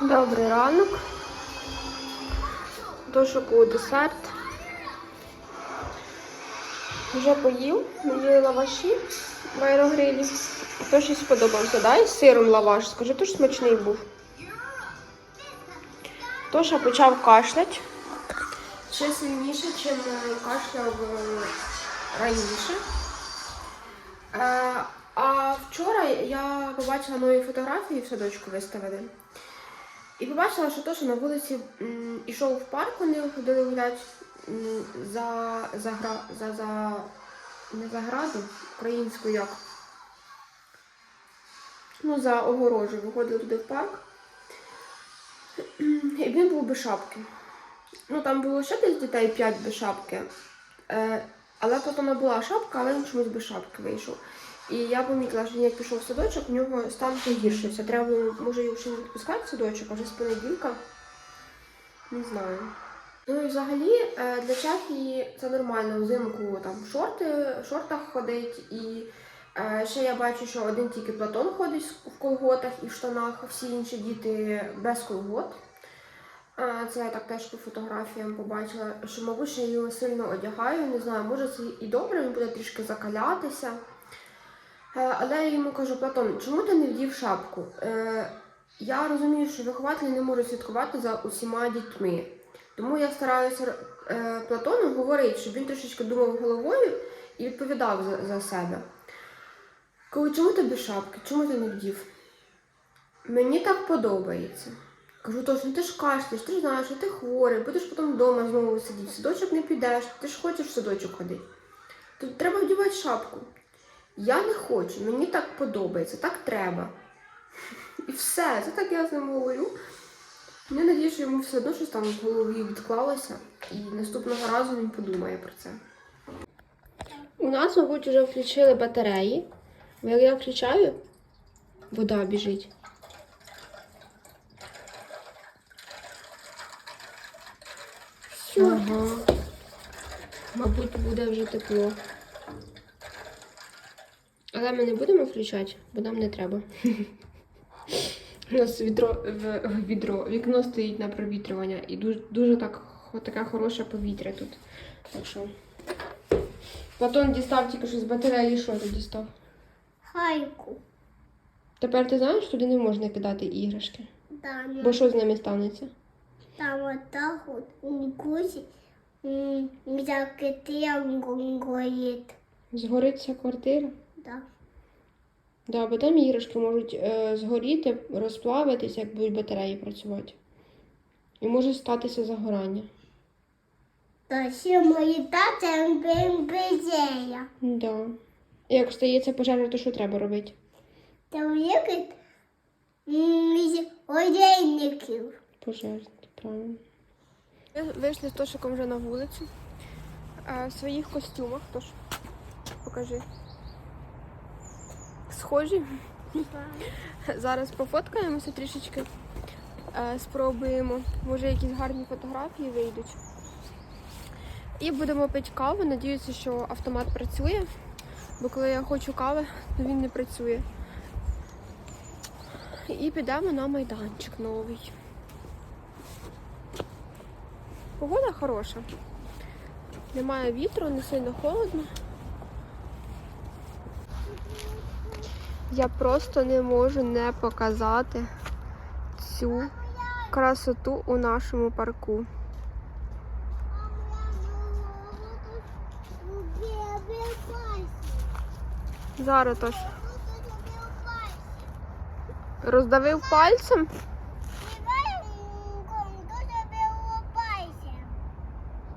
Добрий ранок. Дошику десерт. Вже поїв, мені лаваші в аерогрилі. То щось сподобався, да? Із сиром лаваш. Скажи, то ж смачний був. Тоша почав кашлять. Ще сильніше, ніж кашляв е, раніше. Е, А вчора я побачила нові фотографії в садочку виставили. І побачила, що то, що на вулиці м, ішов в парк, вони ходили гуляти за, за, за, за не за граду, українську як. Ну, за огорожу. Виходили туди в парк. І він був без шапки. Ну, там було ще десь дітей 5 без шапки. Е, але потім була шапка, але він чомусь без шапки вийшов. І я помітила, що як пішов в садочок, в нього стан погіршився. Треба може, його ще не відпускати в садочок, а вже з понеділка. Не знаю. Ну і взагалі е, для Чехії це нормально взимку там в шорти, в шортах ходить. І е, ще я бачу, що один тільки Платон ходить в колготах і в штанах, всі інші діти без колгот. Е, Це я так теж по фотографіям побачила, що, мабуть, ще його сильно одягаю. Не знаю, може це і добре, він буде трішки закалятися. Е, Але я йому кажу, Платон, чому ти не вдів шапку? Е, Я розумію, що вихователі не можуть слідкувати за усіма дітьми. Тому я стараюся е, Платону говорити, щоб він трошечки думав головою і відповідав за, за себе. Кажу, чому без шапки? Чому ти не вдів? Мені так подобається. Кажу, тож, ну ти ж кашляєш, ти ж знаєш, що ти хворий, будеш потім вдома знову сидіти, в садочок не підеш, ти ж хочеш в садочок ходити. То треба вдівати шапку. Я не хочу, мені так подобається, так треба. І все, це так я з ним говорю. Я надію, що йому все одно щось там в голові відклалося, і наступного разу він подумає про це. У нас, мабуть, вже включили батареї. Бо як я включаю, вода біжить. Ага. Мабуть, буде вже тепло. Але ми не будемо включати, бо нам не треба. У нас відро, відро, вікно стоїть на провітрювання і дуже, дуже так, хо- таке хороше повітря тут. Так що. Платон дістав тільки що з батареї, що ти дістав? Хайку. Тепер ти знаєш, туди не можна кидати іграшки. Там, Бо що з ними станеться? там вот так вот гуси закрытым горит. Згориться квартира? Да. Да, бо там іграшки можуть е, згоріти, розплавитися, як будуть батареї працювати. І може статися загорання. Да, все мои тата безея. Да. І як стається пожежа, то що треба робити? Там ехать одейників. Пожежити, правильно. Ми вийшли з Тошиком вже на вулицю. В своїх костюмах, тож покажи. Схожі. Зараз пофоткаємося трішечки. е, Спробуємо. Може якісь гарні фотографії вийдуть. І будемо пити каву. Надіюся, що автомат працює. Бо коли я хочу кави, то він не працює. І підемо на майданчик новий. Погода хороша. Немає вітру, не сильно холодно. Я просто не можу не показати цю красоту у нашому парку. Зараз тож роздавив пальцем.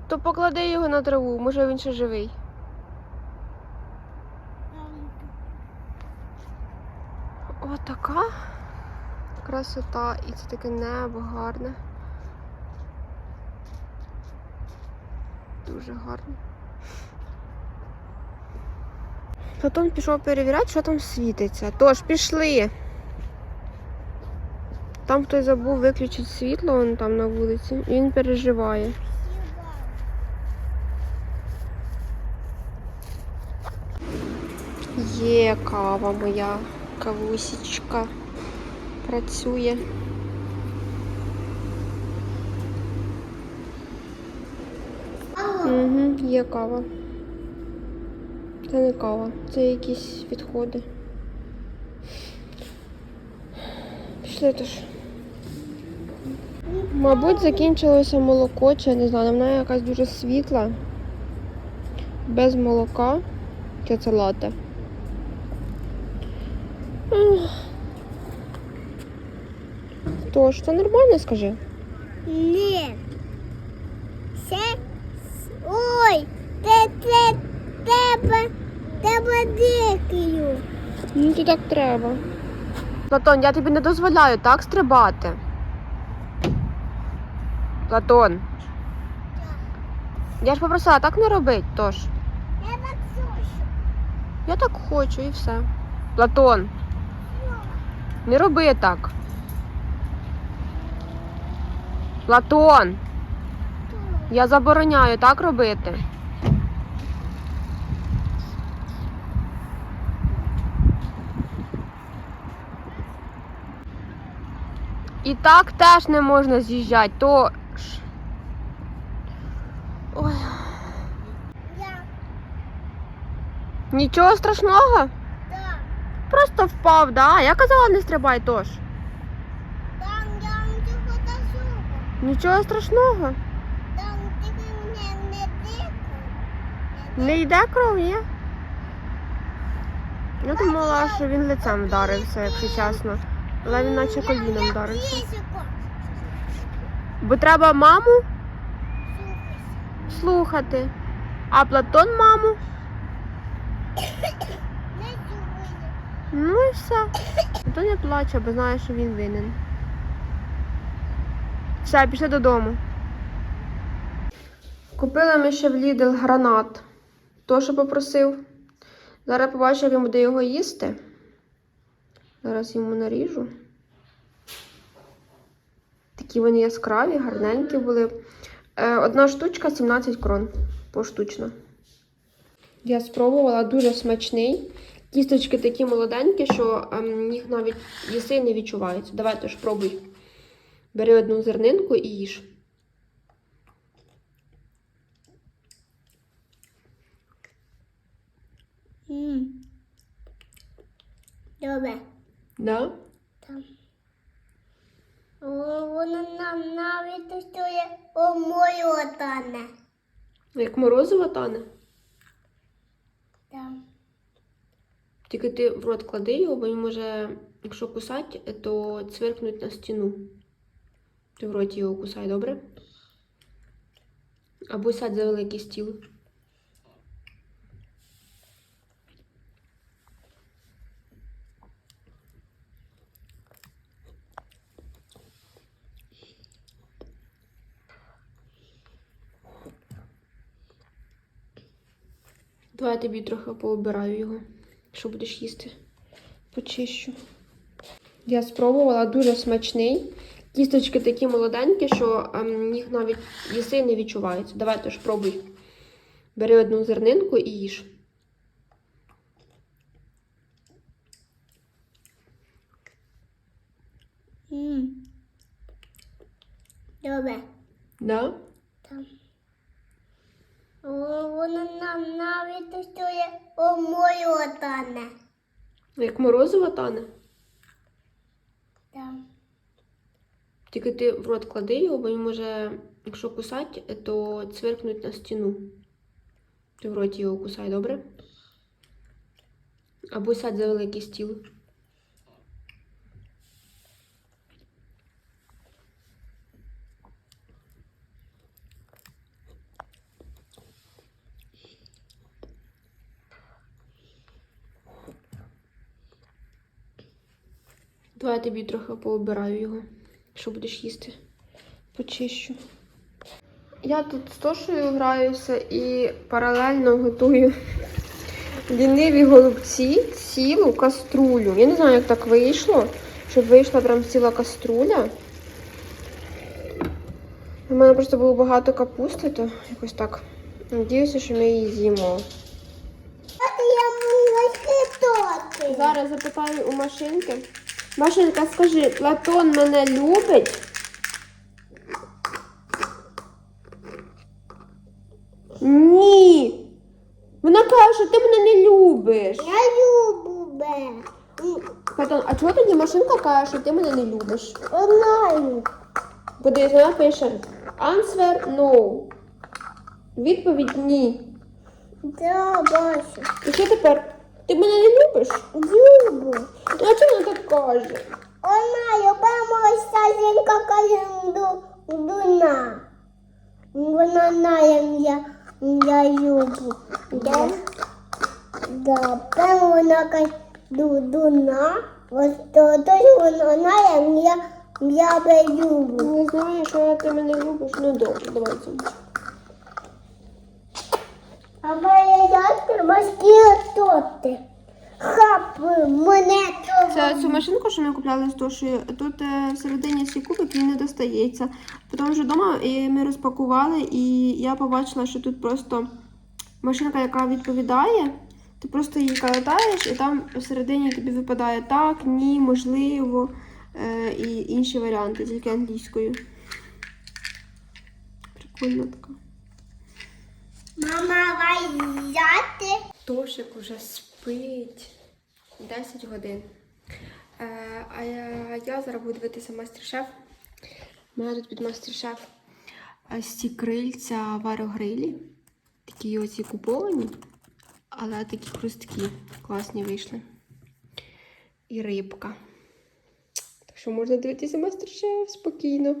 То поклади його на траву, може він ще живий. Отака красота. І це таке небо гарне. Дуже гарно. Потім пішов перевіряти, що там світиться. Тож, пішли. Там хтось забув виключити світло, вон там на вулиці. І він переживає. Є кава моя, кавусічка працює. Угу, Є кава. Це не кава, це якісь відходи. Пішли теж. Мабуть, закінчилося молоко, чи я не знаю, вона якась дуже світла, без молока. Чи це лате. Тож, це нормально, скажи? Ні. Це... Ой, це, це тебе, тебе дикою. Ну, то так треба. Платон, я тобі не дозволяю так стрибати. Платон. Я ж попросила так не робить, тож. Я так слышу. Я так хочу і все. Платон. Не роби так. Платон. Я забороняю так робити. І так теж не можна з'їжджати, то. ж. Ой, нічого страшного. Просто впав, да? Я казала, не стрибай тож. Там я вам цього досугу. Нічого страшного. Там тільки мене не дикою. Не йде кров, ні? Я думала, що він лицем вдарився, якщо чесно. Але він наче коліном вдарився. Бо треба маму слухати. А Платон маму. Ну і все. Платон не плаче, бо знає, що він винен. Все, пішли додому. Купили ми ще в Lidl гранат. То, що попросив. Зараз побачу, як він буде його їсти. Зараз йому наріжу. Такі вони яскраві, гарненькі були. Е, Одна штучка 17 крон поштучно. Я спробувала дуже смачний. Кісточки такі молоденькі, що ем, їх навіть їси не відчуваються. Давайте ж пробуй. Бери одну зернинку і їж. М. Добре. Да? Там. О, Вона нам навіть стоїть о мою тане. Як морозиво тане. Там. Тільки ти в рот клади його, бо він може, якщо кусати, то цвиркнуть на стіну. Ти в роті його кусай, добре? Або сядь за великий стіл. Давай я тобі трохи пообираю його, що будеш їсти. Почищу. Я спробувала дуже смачний. Кісточки такі молоденькі, що ем, їх навіть їси не відчуваються. Давай теж пробуй. Бери одну зернинку і їж. Добре. Да? Там. О, Вона нам навіть о мою тане. Як морозиво тане. Там. Тільки ти в рот клади його, бо він може, якщо кусати, то цвиркнуть на стіну. Ти в роті його кусай, добре? Або сядь за великий стіл. Давай я тобі трохи пообираю його, що будеш їсти. Почищу. Я тут з Тошею граюся і паралельно готую ліниві голубці, цілу каструлю. Я не знаю, як так вийшло, щоб вийшла прям ціла каструля. У мене просто було багато капусти, то якось так. Надіюся, що ми її з'їмо. Зараз запитаю у машинки. Машинка, скажи, Платон мене любить? Ні. Вона каже, що ти мене не любиш. Я люблю. Платон, а чого тоді машинка каже, що ти мене не любиш? Знаю. Подивись, вона пише answer no. Відповідь ні. Да, бачу. І що тепер? Ти мене не любиш? Люблю. Ну а чому вона так каже? Вона любимо стажинка каже до дуна. Вона знає, я, я люблю. Да? Да, прямо вона каже до дуна. Ось то, то вона знає, я, я би люблю. Не знаю, що ти мене любиш. Ну добре, давай це. А моя ядка маски тоти. Хап, мене то. Це цю машинку, що ми купляли з Тошею, тут е, всередині свій кубик він не достається. Потім вже вдома і ми розпакували, і я побачила, що тут просто машинка, яка відповідає. Ти просто її катаєш, і там всередині тобі випадає так, ні, можливо, е, і інші варіанти, тільки англійською. Прикольно така. Мама, вайзяти. Тошик уже спить 10 годин. Е, а я, я зараз буду дивитися мастер-шеф. У мене тут під мастер-шеф ось ці крильця в аерогрилі. Такі оці куповані, але такі хрусткі, класні вийшли. І рибка. Так що можна дивитися мастер-шеф спокійно.